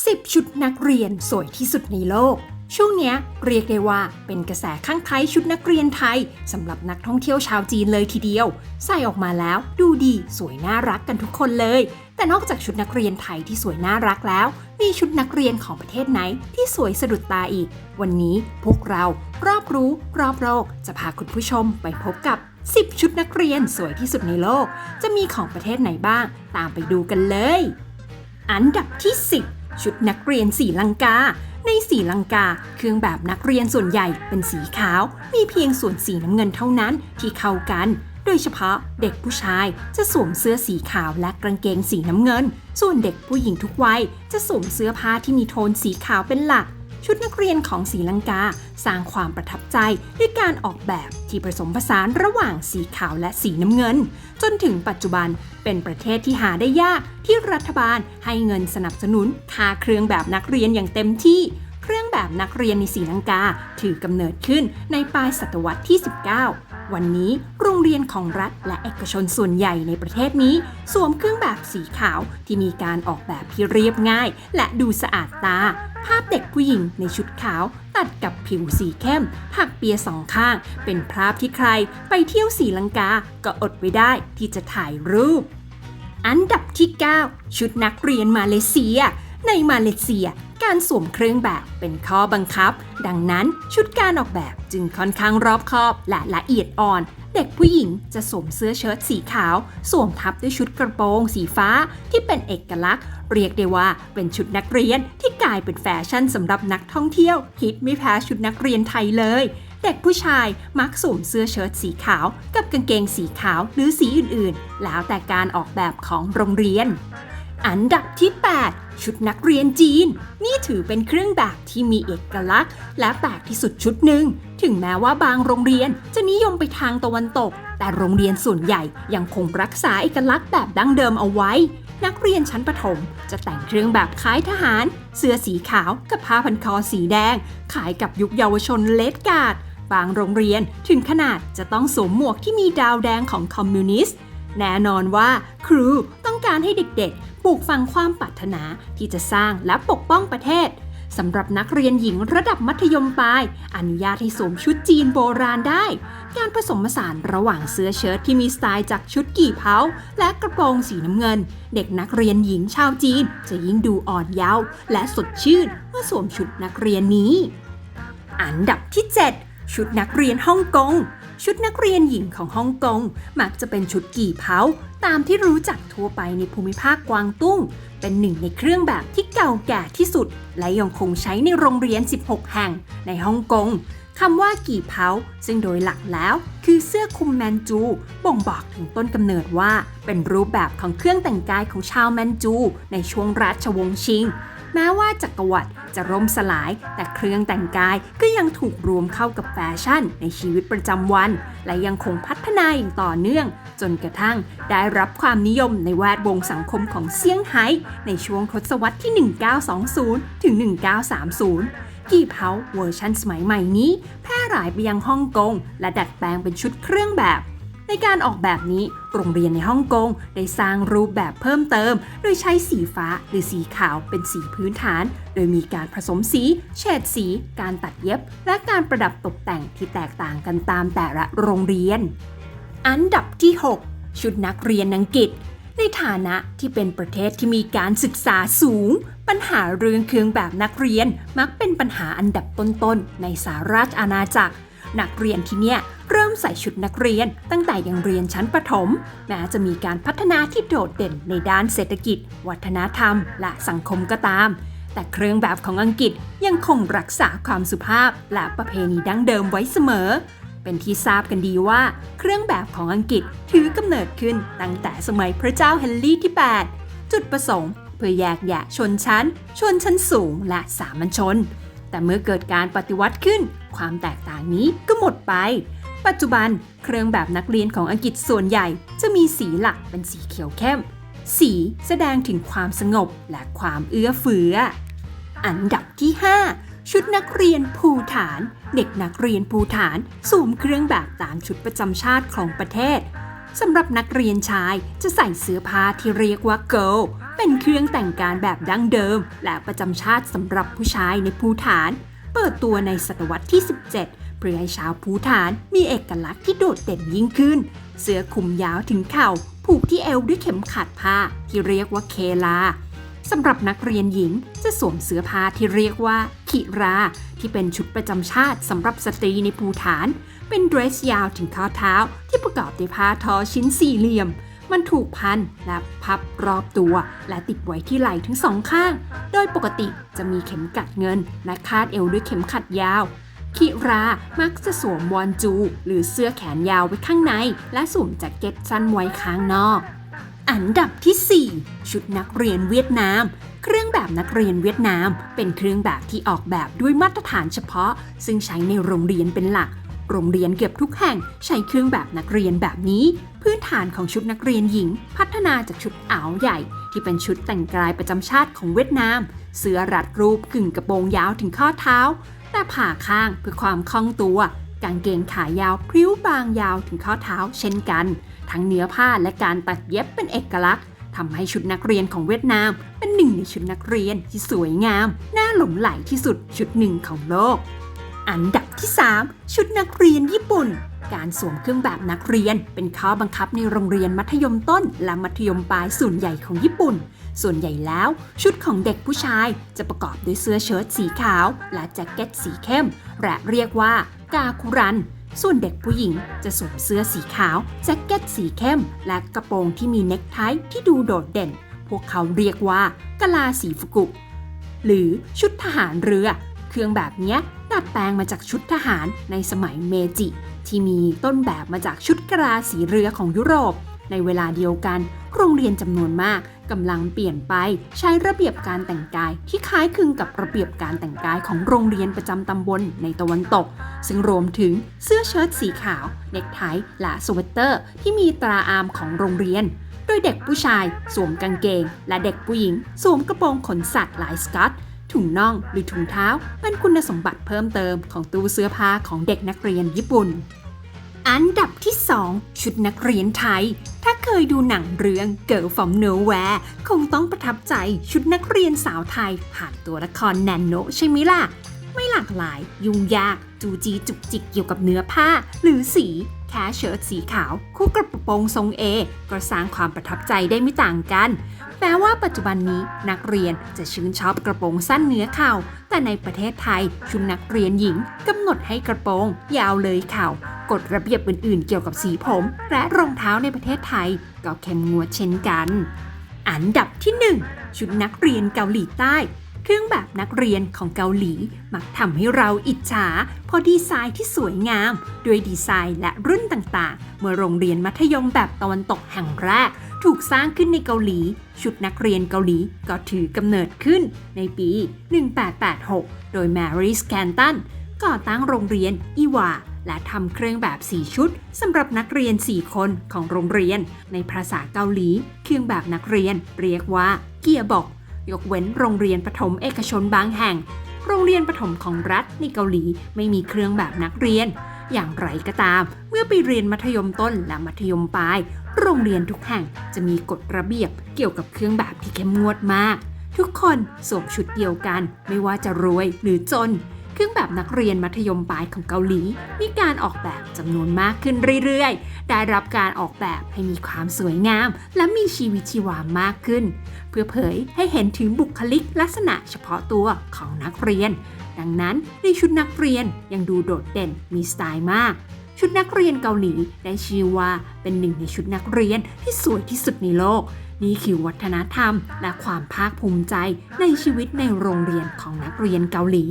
10 ชุดนักเรียนสวยที่สุดในโลก ช่วงนี้เรียกได้ว่าเป็นกระแสข้างไคล้ชุดนักเรียนไทยสำหรับนักท่องเที่ยวชาวจีนเลยทีเดียว ใส่ออกมาแล้วดูดีสวยน่ารักกันทุกคนเลย แต่นอกจากชุดนักเรียนไทยที่สวยน่ารักแล้ว มีชุดนักเรียนของประเทศไหนที่สวยสะดุดตาอีก วันนี้พวกเรารอบรู้รอบโลกจะพาคุณผู้ชมไปพบกับ 10 ชุดนักเรียนสวยที่สุดในโลก จะมีของประเทศไหนบ้าง ตามไปดูกันเลย อันดับที่ 10 ชุดนักเรียนสีลังกา ในสีลังกา เครื่องแบบนักเรียนส่วนใหญ่เป็นสีขาว มีเพียงส่วนสีน้ำเงินเท่านั้นที่เข้ากัน โดยเฉพาะเด็กผู้ชายจะสวมเสื้อสีขาวและกางเกงสีน้ำเงิน ส่วนเด็กผู้หญิงทุกวัยจะสวมเสื้อผ้าที่มีโทนสีขาวเป็นหลัก ชุดนักเรียนของสีลังกา สร้างความประทับใจด้วยการออกแบบที่ผสมผสานระหว่างสีขาวและสีน้ำเงิน จนถึงปัจจุบันเป็นประเทศที่หาได้ยากที่รัฐบาลให้เงินสนับสนุนค่าเครื่องแบบนักเรียนอย่างเต็มที่เครื่องแบบนักเรียนในสีลังกาถือกำเนิดขึ้นในปลายศตวรรษที่ 19 วันนี้โรงเรียนของรัฐและเอกชนส่วนใหญ่ในประเทศนี้ สวมเครื่องแบบสีขาวที่มีการออกแบบที่เรียบง่าย และดูสะอาดตา ภาพเด็กผู้หญิงในชุดขาว ตัดกับผิวสีเข้ม ถักเปียสองข้าง เป็นภาพที่ใคร ไปเที่ยวสีลังกาก็อดไว้ได้ที่จะถ่ายรูป อันดับที่ 9 ชุดนักเรียนมาเลเซีย ในมาเลเซีย การสวมเครื่องแบบเป็นข้อบังคับ ดังนั้นชุดการออกแบบจึงค่อนข้างรอบคอบและละเอียดอ่อน เด็กผู้หญิงจะสวมเสื้อเชิ้ตสีขาว สวมทับด้วยชุดกระโปรงสีฟ้าที่เป็นเอกลักษณ์ เรียกได้ว่าเป็นชุดนักเรียนที่กลายเป็นแฟชั่นสำหรับนักท่องเที่ยวฮิตไม่แพ้ชุดนักเรียนไทยเลยเด็กผู้ชายมักสวมเสื้อเชิ้ตสีขาว กับกางเกงสีขาวหรือสีอื่นๆ แล้วแต่การออกแบบของโรงเรียน อันดับที่ 8 ชุดนักเรียนจีน นี่ถือเป็นเครื่องแบบที่มีเอกลักษณ์ และแปลกที่สุดชุดหนึ่ง ถึงแม้ว่าบางโรงเรียนจะนิยมไปทางตะวันตก แต่โรงเรียนส่วนใหญ่ยังคงรักษาเอกลักษณ์แบบดั้งเดิมเอาไว้ นักเรียนชั้นประถม จะแต่งเครื่องแบบคล้ายทหาร เสื้อสีขาวกับผ้าพันคอสีแดงขายกับยุคเยาวชนเลดการ์ดบางโรงเรียนถึงขนาดจะต้องสวมหมวกที่มีดาวแดงของคอมมิวนิสต์ แน่นอนว่าครูต้องการให้เด็กๆ ปลูกฝังความปรารถนาที่จะสร้างและปกป้องประเทศสำหรับนักเรียนหญิงระดับมัธยมปลาย อนุญาตให้สวมชุดจีนโบราณได้ การผสมผสานระหว่างเสื้อเชิ้ตที่มีสไตล์จากชุดกี่เผาและกระโปรงสีน้ำเงิน เด็กนักเรียนหญิงชาวจีน จะยิ่งดูอ่อนเยาว์และสดชื่นเมื่อสวมชุดนักเรียนนี้ อันดับที่ 7 ชุดนักเรียนฮ่องกง ชุดนักเรียนหญิงของฮ่องกงมักจะเป็นชุดกี่เผาตามที่รู้จักทั่วไปในภูมิภาคกวางตุ้ง เป็นหนึ่งในเครื่องแบบที่เก่าแก่ที่สุด และยังคงใช้ในโรงเรียน 16 แห่งในฮ่องกงคำว่ากี่เผาซึ่งโดยหลักแล้วคือเสื้อคลุมแมนจู บ่งบอกถึงต้นกำเนิดว่า เป็นรูปแบบของเครื่องแต่งกายของชาวแมนจู ในช่วงราชวงศ์ชิง แม้ว่าจักรวรรดิจะร่มสลาย แต่เครื่องแต่งกายก็ยังถูกรวมเข้ากับแฟชั่นในชีวิตประจำวัน และยังคงพัฒนาอย่างต่อเนื่อง จนกระทั่งได้รับความนิยมในแวดวงสังคมของเซี่ยงไฮ้ในช่วงทศวรรษที่ 1920 ถึง 1930กี่เผาเวอร์ชันสมัยใหม่นี้ แพร่หลายไปยังฮ่องกง และดัดแปลงเป็นชุดเครื่องแบบ ในการออกแบบนี้โรงเรียนในฮ่องกงได้สร้างรูปแบบเพิ่มเติม โดยใช้สีฟ้าหรือสีขาวเป็นสีพื้นฐาน โดยมีการผสมสีเฉดสี การตัดเย็บ และการประดับตกแต่งที่แตกต่างกันตามแต่ละโรงเรียน อันดับที่ 6 ชุดนักเรียนอังกฤษ ในฐานะที่เป็นประเทศที่มีการศึกษาสูง ปัญหาเรื่องเครื่องแบบนักเรียนมักเป็นปัญหาอันดับต้นๆในสหราชอาณาจักรนักเรียนที่เนี่ย เริ่มใส่ชุดนักเรียนตั้งแต่ยังเรียนชั้นประถม แม้จะมีการพัฒนาที่โดดเด่นในด้านเศรษฐกิจ วัฒนธรรม และสังคมก็ตาม แต่เครื่องแบบของอังกฤษยังคงรักษาความสุภาพ และประเพณีดั้งเดิมไว้เสมอ เป็นที่ทราบกันดีว่า เครื่องแบบของอังกฤษถือกำเนิดขึ้นตั้งแต่สมัยพระเจ้าเฮนรี่ที่ 8 จุดประสงค์ เพื่อแยกแยะชนชั้น ชนชั้นสูงและสามัญชน แต่เมื่อเกิดการปฏิวัติขึ้น ความแตกต่างนี้ก็หมดไป ปัจจุบันเครื่องแบบนักเรียนของอังกฤษส่วนใหญ่ จะมีสีหลักเป็นสีเขียวเข้ม สีแสดงถึงความสงบและความเอื้อเฟื้อ อันดับที่ 5 ชุดนักเรียนภูฐาน เด็กนักเรียนภูฐานสวมเครื่องแบบตามชุดประจำชาติของประเทศสำหรับนักเรียนชายจะใส่เสื้อผ้าที่เรียกว่า girl เป็นเครื่องแต่งกายแบบดั้งเดิม และประจำชาติสำหรับผู้ชายในภูฐาน เปิดตัวในศตวรรษที่ 17 เพื่อให้ชาวภูฐานมีเอกลักษณ์ที่โดดเด่นยิ่งขึ้น เสื้อคลุมยาวถึงเข่า ผูกที่เอวด้วยเข็มขัดผ้าที่เรียกว่าเคลาสำหรับนักเรียนหญิงจะสวมเสื้อผ้าที่เรียกว่าขิรา ที่เป็นชุดประจำชาติสำหรับสตรีในภูฐาน เป็นเดรสยาวถึงข้อเท้าที่ประกอบด้วยผ้าทอชิ้นสี่เหลี่ยม มันถูกพันและพับรอบตัว และติดไว้ที่ไหล่ทั้งสองข้าง โดยปกติจะมีเข็มกัดเงินและคาดเอวด้วยเข็มขัดยาว คิรามักจะสวมวอนจู หรือเสื้อแขนยาวไว้ข้างใน และสวมแจ็คเก็ตสั้นไว้ข้างนอก อันดับที่ 4 ชุดนักเรียนเวียดนาม เครื่องแบบนักเรียนเวียดนาม เป็นเครื่องแบบที่ออกแบบด้วยมาตรฐานเฉพาะ ซึ่งใช้ในโรงเรียนเป็นหลักโรงเรียนเกือบทุกแห่งใช้เครื่องแบบนักเรียนแบบนี้ พื้นฐานของชุดนักเรียนหญิง พัฒนาจากชุดอาวใหญ่ ที่เป็นชุดแต่งกายประจำชาติของเวียดนาม เสื้อรัดรูปกึ่งกระโปรงยาวถึงข้อเท้า แต่ผ่าข้างเพื่อความคล่องตัว กางเกงขายาวพริ้วบางยาวถึงข้อเท้าเช่นกัน ทั้งเนื้อผ้าและการตัดเย็บเป็นเอกลักษณ์ทำให้ชุดนักเรียนของเวียดนาม เป็นหนึ่งในชุดนักเรียนที่สวยงาม น่าหลงไหลที่สุดชุดหนึ่งของโลก อันดับที่ 3 ชุดนักเรียนญี่ปุ่น การสวมเครื่องแบบนักเรียน เป็นข้อบังคับในโรงเรียนมัธยมต้น และมัธยมปลายส่วนใหญ่ของญี่ปุ่น ส่วนใหญ่แล้ว ชุดของเด็กผู้ชายจะประกอบด้วยเสื้อเชิ้ตสีขาว และแจ็คเก็ตสีเข้ม และเรียกว่ากาคุรัน ส่วนเด็กผู้หญิงจะสวมเสื้อสีขาว แจ็คเก็ตสีเข้ม และกระโปรงที่มีเน็กไทที่ดูโดดเด่น พวกเขาเรียกว่ากะลาสีฟุกุ หรือชุดทหารเรือ เครื่องแบบนี้ดัดแปลงมาจากชุดทหารในสมัยเมจิ ที่มีต้นแบบมาจากชุดกะลาสีเรือของยุโรป ในเวลาเดียวกัน โรงเรียนจำนวนมากกำลังเปลี่ยนไปใช้ระเบียบการแต่งกาย ที่คล้ายคลึงกับระเบียบการแต่งกายของโรงเรียนประจำตำบลในตะวันตก ซึ่งรวมถึงเสื้อเชิ้ตสีขาว เนคไทและสเวตเตอร์ ที่มีตราอามของโรงเรียนโดยเด็กผู้ชายสวมกางเกง และเด็กผู้หญิง สวมกระโปรงขนสัตว์ลายสกัต ถุงน่องหรือถุงเท้า เป็นคุณสมบัติเพิ่มเติมของตู้เสื้อผ้าของเด็กนักเรียนญี่ปุ่น อันดับที่ 2 ชุดนักเรียนไทย ถ้าเคยดูหนังเรื่อง Girl from Nowhere คงต้องประทับใจชุดนักเรียนสาวไทย ผ่านตัวละครแนนโนใช่ไหมล่ะ ไม่หลากหลาย ยุ่งยากจูจีจุกจิกเกี่ยวกับเนื้อผ้า หรือสีแค่เชิ้ตสีขาว คู่กับกระโปรงทรงเอก็สร้างความประทับใจได้ไม่ต่างกัน แม้ว่าปัจจุบันนี้นักเรียนจะชื่นชอบกระโปรงสั้นเนื้อเข่า แต่ในประเทศไทยชุดนักเรียนหญิงกำหนดให้กระโปรง ยาวเลยเข่ากฎระเบียบอื่นๆ เกี่ยวกับสีผม และรองเท้าในประเทศไทย ก็เข้มงวดเช่นกัน อันดับที่ 1 ชุดนักเรียนเกาหลีใต้ เครื่องแบบนักเรียนของเกาหลี มักทำให้เราอิจฉาเพราะดีไซน์ที่สวยงาม ด้วยดีไซน์และรุ่นต่างๆ เมื่อโรงเรียนมัธยมแบบตะวันตกแห่งแรก ถูกสร้างขึ้นในเกาหลี ชุดนักเรียนเกาหลีก็ถือกำเนิดขึ้นในปี 1886 โดยแมรี่สแคนตันก่อตั้งโรงเรียนอีวา และทำเครื่องแบบ 4 ชุดสำหรับนักเรียน 4 คนของโรงเรียน ในภาษาเกาหลี เครื่องแบบนักเรียนเรียกว่าเกียบอก ยกเว้นโรงเรียนประถมเอกชนบางแห่ง โรงเรียนประถมของรัฐในเกาหลีไม่มีเครื่องแบบนักเรียน อย่างไรก็ตาม เมื่อไปเรียนมัธยมต้นและมัธยมปลาย โรงเรียนทุกแห่งจะมีกฎระเบียบเกี่ยวกับเครื่องแบบที่เข้มงวดมาก ทุกคนสวมชุดเดียวกัน ไม่ว่าจะรวยหรือจน เครื่องแบบนักเรียนมัธยมปลายของเกาหลี มีการออกแบบจำนวนมากขึ้นเรื่อยๆ ได้รับการออกแบบให้มีความสวยงาม และมีชีวิตชีวามากขึ้น เพื่อเผยให้เห็นถึงบุคลิกลักษณะเฉพาะตัวของนักเรียน ดังนั้นในชุดนักเรียนยังดูโดดเด่นมีสไตล์มากชุดนักเรียนเกาหลีได้ชื่อว่าเป็นหนึ่งในชุดนักเรียนที่สวยที่สุดในโลก นี่คือวัฒนธรรมและความภาคภูมิใจในชีวิตในโรงเรียนของนักเรียนเกาหลี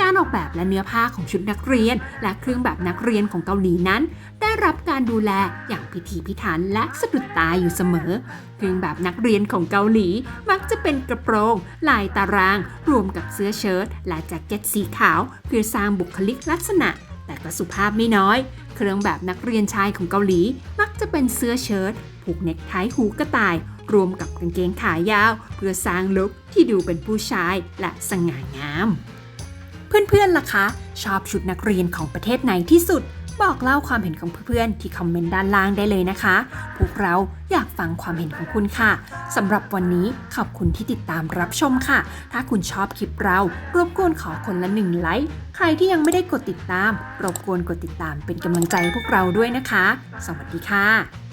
การออกแบบและเนื้อผ้าของชุดนักเรียน และเครื่องแบบนักเรียนของเกาหลีนั้น ได้รับการดูแลอย่างพิถีพิถันและสะดุดตาอยู่เสมอ เครื่องแบบนักเรียนของเกาหลีมักจะเป็นกระโปรง ลายตาราง รวมกับเสื้อเชิ้ตและแจ็คเก็ตสีขาว เพื่อสร้างบุคลิกลักษณะ แต่ก็สุภาพไม่น้อย เครื่องแบบนักเรียนชายของเกาหลี มักจะเป็นเสื้อเชิ้ตผูกเน็กไทหูกระต่าย รวมกับกางเกงขายาว เพื่อสร้างลุคที่ดูเป็นผู้ชายและสง่างาม เพื่อนๆล่ะคะ ชอบชุดนักเรียนของประเทศไหนที่สุด บอกเล่าความเห็นของเพื่อนๆที่คอมเมนต์ด้านล่างได้เลยนะคะ พวกเราอยากฟังความเห็นของคุณค่ะสำหรับวันนี้ขอบคุณที่ติดตามรับชมค่ะ ถ้าคุณชอบคลิปเรา รบกวนขอคนละหนึ่งไลค์ใครที่ยังไม่ได้กดติดตาม รบกวนกดติดตามเป็นกำลังใจให้พวกเราด้วยนะคะ สวัสดีค่ะ